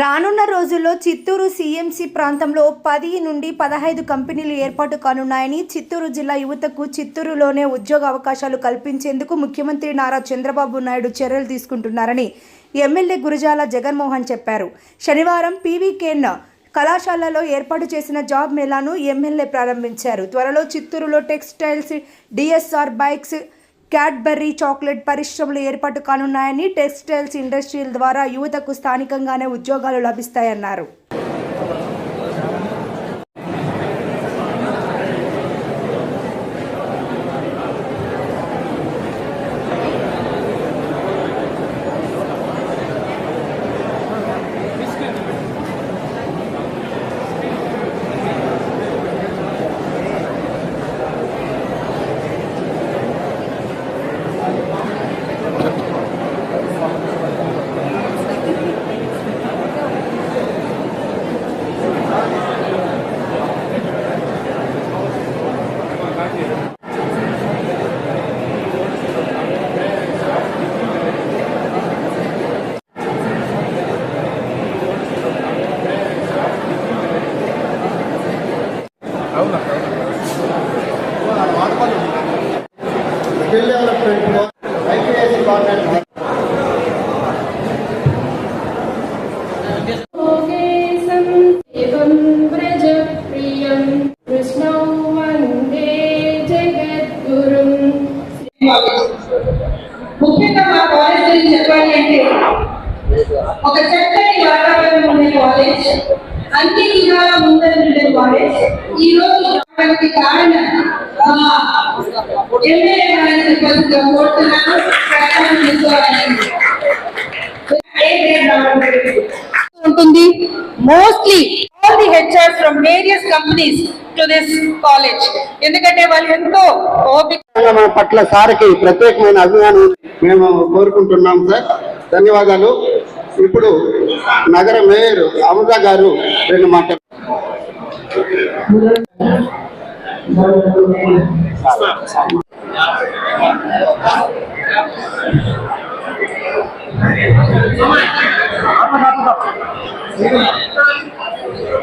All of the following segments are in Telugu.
రానున్న రోజుల్లో చిత్తూరు సీఎంసీ ప్రాంతంలో పది నుండి పదహైదు కంపెనీలు ఏర్పాటు కానున్నాయని చిత్తూరు జిల్లా యువతకు చిత్తూరులోనే ఉద్యోగ అవకాశాలు కల్పించేందుకు ముఖ్యమంత్రి నారా చంద్రబాబు నాయుడు చర్యలు తీసుకుంటున్నారని ఎమ్మెల్యే గురజాల జగన్మోహన్ చెప్పారు. శనివారం పీవీకేన్ కళాశాలలో ఏర్పాటు చేసిన జాబ్ మేళాను ఎమ్మెల్యే ప్రారంభించారు. త్వరలో చిత్తూరులో textiles DSR bikes Cadbury chocolate పరిశ్రమలు ఏర్పాటు కానున్నాయని టెక్స్టైల్స్ ఇండస్ట్రీల ద్వారా యువతకు స్థానికంగానే ఉద్యోగాలు లభిస్తాయన్నారు. ముఖ్యంగా మా కాలేజ్ గురించి చెప్పాలి అంటే ఒక చక్కని వాతావరణం ఉండే కాలేజ్ అన్ని విధాల ముందంజుడే కాలేజ్ ఈ రోజు కారణం ఎమ్మెల్యే గారిని కోరుతున్నాను ప్రకటన చేసుకోవాలని the from various companies to this college ఎందుకంటే వాళ్ళు ఎంతో ఓపిక మన పట్ల సార్కి ప్రత్యేకమైన అభిమానం మేము కోరుకుంటున్నాం సార్. ధన్యవాదాలు. ఇప్పుడు నగర మేయర్ అమృత గారు రెండు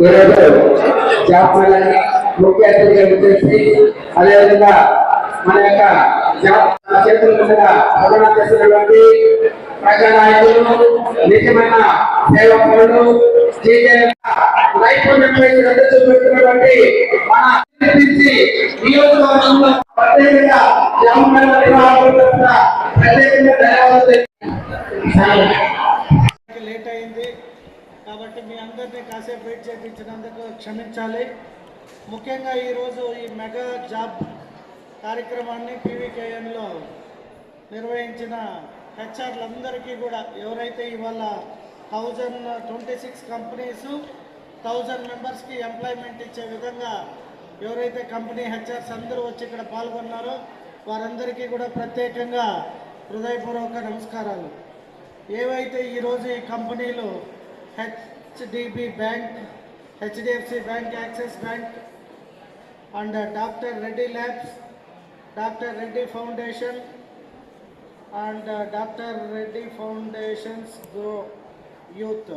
ఈరోజు జాబ్ మేళాని ముఖ్య అతిథిగా వచ్చేసి అదేవిధంగా మన యొక్క జాబ్ చేతుల మీదుగా ప్రజా నాయకులు నిజమైన సేవకులు నైపుణ్యం శ్రద్ధ మన నియోజకవర్గంలో ప్రత్యేకంగా ప్రత్యేకంగా ధన్యవాదాలు లేట్ అయింది. కాబట్టి మీ అందరినీ కాసేపు వెయిట్ చేయించినందుకు క్షమించాలి. ముఖ్యంగా ఈరోజు ఈ మెగా జాబ్ కార్యక్రమాన్ని పీవీకేఎన్లో నిర్వహించిన హెచ్ఆర్లందరికీ కూడా ఎవరైతే ఇవాళ thousand twenty six companies thousand మెంబర్స్కి ఎంప్లాయ్మెంట్ ఇచ్చే విధంగా ఎవరైతే కంపెనీ హెచ్ఆర్స్ అందరూ వచ్చి ఇక్కడ పాల్గొన్నారో వారందరికీ కూడా ప్రత్యేకంగా హృదయపూర్వక నమస్కారాలు. ఏవైతే ఈరోజు ఈ కంపెనీలు HDB bank HDFC bank Axis bank and doctor Reddy labs doctor Reddy foundation and doctor Reddy foundations grow youth.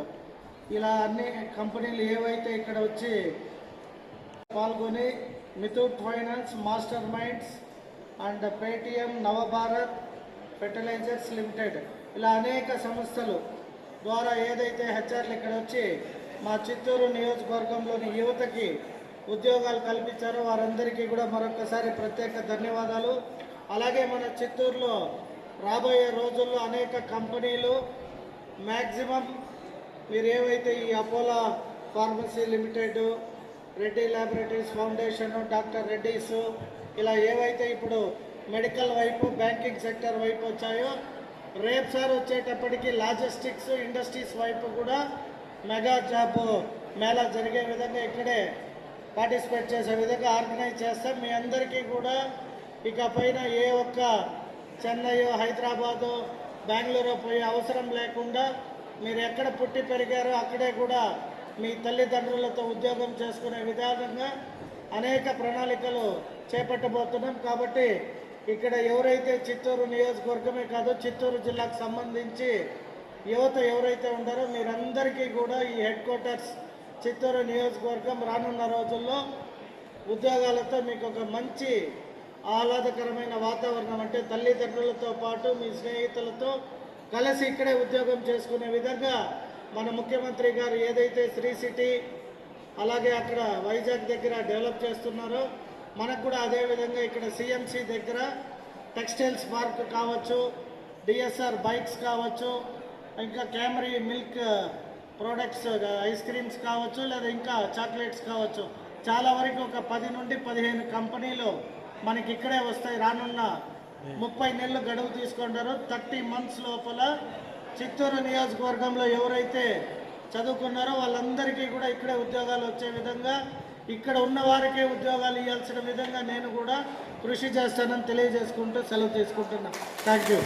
ఇలా అన్ని కంపెనీలు ఏవైతే ఇక్కడ వచ్చి పాల్గొని Muthoot finance master minds and Paytm Navabharat fertilizers limited ఇలా అనేక సంస్థలు ద్వారా ఏదైతే హెచ్ఆర్లు ఇక్కడ వచ్చి మా చిత్తూరు నియోజకవర్గంలోని యువతకి ఉద్యోగాలు కల్పించారో వారందరికీ కూడా మరొకసారి ప్రత్యేక ధన్యవాదాలు. అలాగే మన చిత్తూరులో రాబోయే రోజుల్లో అనేక కంపెనీలు మ్యాక్సిమం మీరు ఏవైతే ఈ Apollo pharmacy limited Reddy laboratories foundation doctor Reddy's ఇలా ఏవైతే ఇప్పుడు మెడికల్ వైపు బ్యాంకింగ్ సెక్టర్ వైపు వచ్చాయో రేపు సార్ వచ్చేటప్పటికి లాజిస్టిక్స్ ఇండస్ట్రీస్ వైపు కూడా మెగా జాబ్ మేళా జరిగే విధంగా ఇక్కడే పార్టిసిపేట్ చేసే విధంగా ఆర్గనైజ్ చేస్తాం. మీ అందరికీ కూడా ఇక పైన ఏ ఒక్క చెన్నై హైదరాబాదు బెంగళూరు పోయే అవసరం లేకుండా మీరు ఎక్కడ పుట్టి పెరిగారో అక్కడే కూడా మీ తల్లిదండ్రులతో ఉద్యోగం చేసుకునే విధానంగా అనేక ప్రణాళికలు చేపట్టబోతున్నాం. కాబట్టి ఇక్కడ ఎవరైతే చిత్తూరు నియోజకవర్గమే కాదు చిత్తూరు జిల్లాకు సంబంధించి యువత ఎవరైతే ఉన్నారో మీరందరికీ కూడా ఈ హెడ్ క్వార్టర్స్ చిత్తూరు నియోజకవర్గం రానున్న రోజుల్లో ఉద్యోగాలతో మీకు ఒక మంచి ఆహ్లాదకరమైన వాతావరణం అంటే తల్లిదండ్రులతో పాటు మీ స్నేహితులతో కలిసి ఇక్కడే ఉద్యోగం చేసుకునే విధంగా మన ముఖ్యమంత్రి గారు ఏదైతే శ్రీ సిటీ అలాగే అక్కడ వైజాగ్ దగ్గర డెవలప్ చేస్తున్నారో మనకు కూడా అదేవిధంగా ఇక్కడ సిఎంసి దగ్గర టెక్స్టైల్స్ పార్క్ కావచ్చు డిఎస్ఆర్ బైక్స్ కావచ్చు ఇంకా క్యామరీ మిల్క్ ప్రోడక్ట్స్ ఐస్ క్రీమ్స్ కావచ్చు లేదా ఇంకా చాక్లెట్స్ కావచ్చు. చాలా వరకు ఒక పది నుండి పదిహేను కంపెనీలు మనకి ఇక్కడే వస్తాయి రానున్న ముప్పై నెలలు గడువు తీసుకుంటారు. థర్టీ మంత్స్ లోపల చిత్తూరు నియోజకవర్గంలో ఎవరైతే చదువుకున్నారో వాళ్ళందరికీ కూడా ఇక్కడే ఉద్యోగాలు వచ్చే విధంగా ఇక్కడ ఉన్న వారికే ఉద్యోగాలు ఇవ్వాల్సిన విధంగా నేను కూడా కృషి చేస్తానని తెలియజేసుకుంటూ సెలవు తీసుకుంటున్నాను థ్యాంక్ యూ